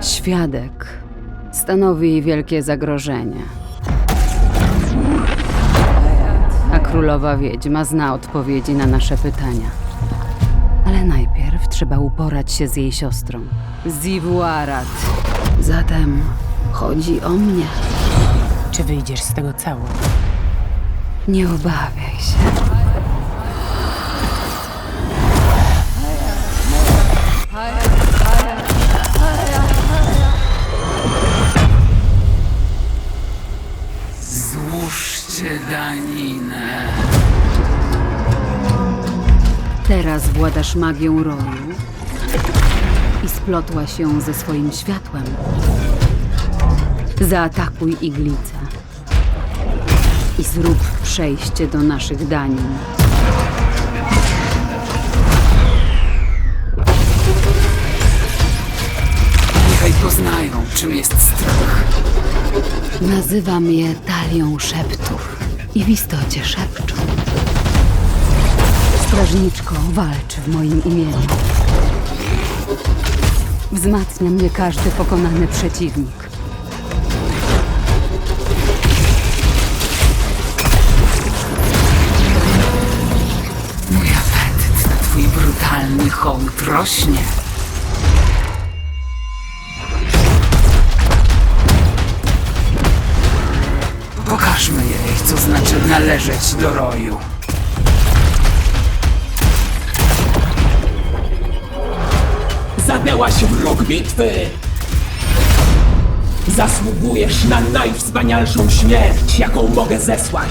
Świadek stanowi wielkie zagrożenie. A królowa wiedźma zna odpowiedzi na nasze pytania. Ale najpierw trzeba uporać się z jej siostrą. Zivuarat. Zatem chodzi o mnie. Czy wyjdziesz z tego cało? Nie obawiaj się. Daninę. Teraz władasz magią roju i splotła się ze swoim światłem. Zaatakuj iglicę i zrób przejście do naszych danin. Niechaj poznają, czym jest strach. Nazywam je talią szeptów i w istocie szepczą. Strażniczko, walcz w moim imieniu. Wzmacnia mnie każdy pokonany przeciwnik. Mój apetyt na twój brutalny hołd rośnie. Pokażmy co znaczy należeć do roju. Zadęłaś w róg bitwy! Zasługujesz na najwspanialszą śmierć, jaką mogę zesłać.